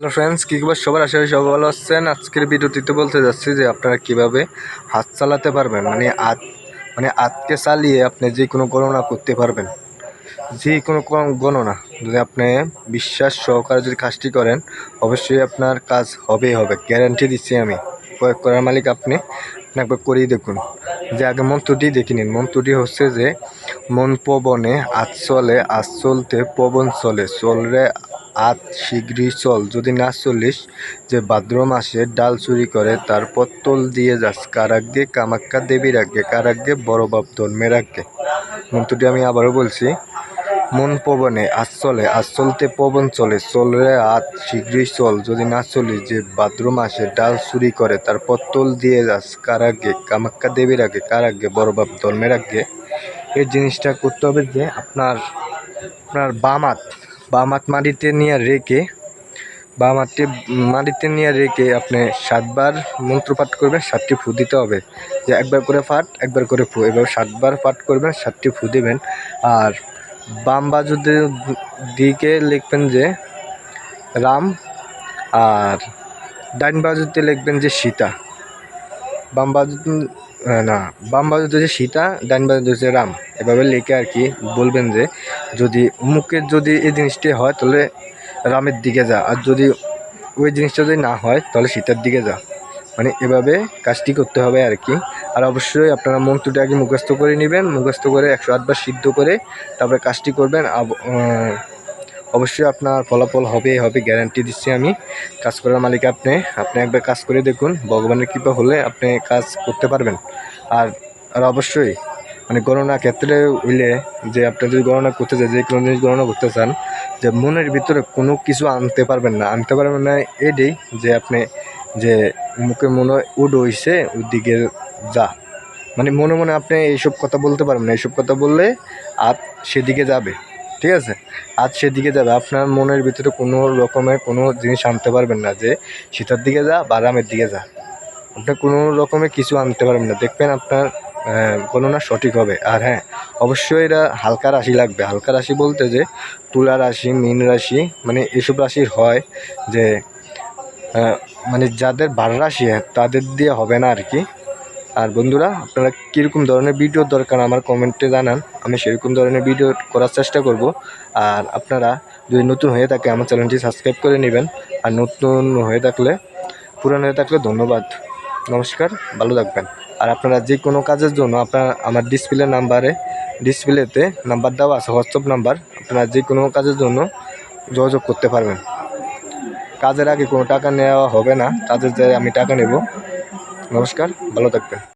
Hello friends কী খবর? সবার আশা করি সবাই ভালো আছেন। আজকের ভিডিওটিতে বলতে যাচ্ছি যে আপনারা কীভাবে হাত চালাতে পারবেন? মানে হাত মানে হাতকে চালিয়ে আপনি যে কোনো গণনা করতে পারবেন। যে কোনো গণনা। যদি আপনি বিশ্বাস সহকারে যদি কাজটি করেন, অবশ্যই আপনার কাজ হবেই হবে। গ্যারান্টি দিচ্ছি আমি। প্রয়োগ করার মালিক আপনি একবার করেই দেখুন। যে আগে মন্ত্রটি দেখে নিন। মন্ত্রটি হচ্ছে যে, মন পবনে আজ চলে, আজ চলতে পবন চলে। চলরে আজ শীঘ্রই চল, যদি না চলিস যে ভাদ্র মাসে ডাল চুরি করে, তার পত্তল দিয়ে যাস কারাগ্যে কামাক্কা দেবীর আগে কারাগ্যে বড় বাপ ধর্মের আগে মন্ত্রটি আমি আবারও বলছি, মন পবনে, আজ চলে, আজ চলতে পবন চলে চলরে আজ শীঘ্রই চল, যদি না চলিস যে ভাদ্র মাসে ডাল চুরি করে, তার পত্তল দিয়ে যাস কারাগ্যে কামাক্কা দেবীর আগে কারাগ্যে বড় বাপ ধর্মের আগে এই জিনিসটা করতে হবে যে আপনার আপনার বাম হাত বাম হাত মাটিতে নিয়ে রেখে বাম হাতটি মাটিতে নিয়ে রেখে আপনি সাতবার মন্ত্র পাঠ করবেন সাতটি ফু দিতে হবে। যে একবার করে পাঠ একবার করে ফু। এবার সাতবার পাঠ করবেন সাতটি ফু দেবেন। আর বাম বাজুতে দিকে লিখবেন যে রাম আর ডাইন বাজুতে লিখবেন যে সীতা। বাম আহ, না বাম বাজুতে যে সীতা ডাইন বাজুতে যে রাম। এভাবে লিখে আর কি বলবেন যে, যদি অমুকের যদি এই জিনিসটি হয়, তাহলে রামের দিকে যা। আর যদি ওই জিনিসটা যদি না হয়, তাহলে সীতার দিকে যা। মানে এভাবে কাজটি করতে হবে আর কি। আর অবশ্যই আপনারা মন্ত্রটা আগে মুখস্থ করে নেবেন, মুখস্থ করে একশো আটবার সিদ্ধ করে তারপরে কাজটি করবেন। অবশ্যই আপনার ফলাফল হবে হবে গ্যারান্টি দিচ্ছি আমি। কাজ করার মালিক আপনি। আপনি একবার কাজ করে দেখুন, ভগবানের কৃপা হলে আপনি কাজ করতে পারবেন। আর আর অবশ্যই মানে গণনা ক্ষেত্রে হইলে যে আপনি যদি গণনা করতে চান, যে কোনো জিনিস গণনা করতে চান, যে মনের ভিতরে কোনো কিছু আনতে পারবেন না। আনতে পারবেন না এটাই যে আপনি যে মুখে মনে উড হইছে ওদিকে যা। মানে মনে মনে আপনি এইসব কথা বলতে পারবেন না। এইসব কথা বললে আর সেদিকে যাবে। ঠিক আছে? আজ সেদিকে যাবে। আপনার মনের ভিতরে কোনো রকমের কোনো জিনিস আনতে পারবেন না যে সীতার দিকে যা বা রামের দিকে যা। আপনি কোনো রকমের কিছু আনতে পারবেন না। দেখবেন আপনার গণনা সঠিক হবে। আর হ্যাঁ অবশ্যই এটা হালকা রাশি লাগবে। হালকা রাশি বলতে যে তুলা রাশি, মীন রাশি মানে এসব রাশির হয় যে মানে যাদের বার রাশি তাদের দিয়ে হবে না আর কি। আর বন্ধুরা, আপনারা কীরকম ধরনের ভিডিও দরকার আমার কমেন্টে জানান। আমি সেরকম ধরনের ভিডিও করার চেষ্টা করব। আর আপনারা যদি নতুন হয়ে থাকে আমার চ্যানেলটি সাবস্ক্রাইব করে নেবেন। আর নতুন হয়ে থাকলে, পুরানো হয়ে থাকলে ধন্যবাদ। নমস্কার, ভালো থাকবেন। আর আপনারা যে কোনো কাজের জন্য আপনার, আমার ডিসপ্লে নাম্বারে ডিসপ্লেতে নাম্বার দেওয়া আছে হোয়াটসঅ্যাপ নাম্বার আপনারা যে কোনো কাজের জন্য যোগাযোগ করতে পারবেন। কাজের আগে কোনো টাকা নেওয়া হবে না। কাজের জায়গায় আমি টাকা নেব। নমস্কার, ভালো থাকবেন।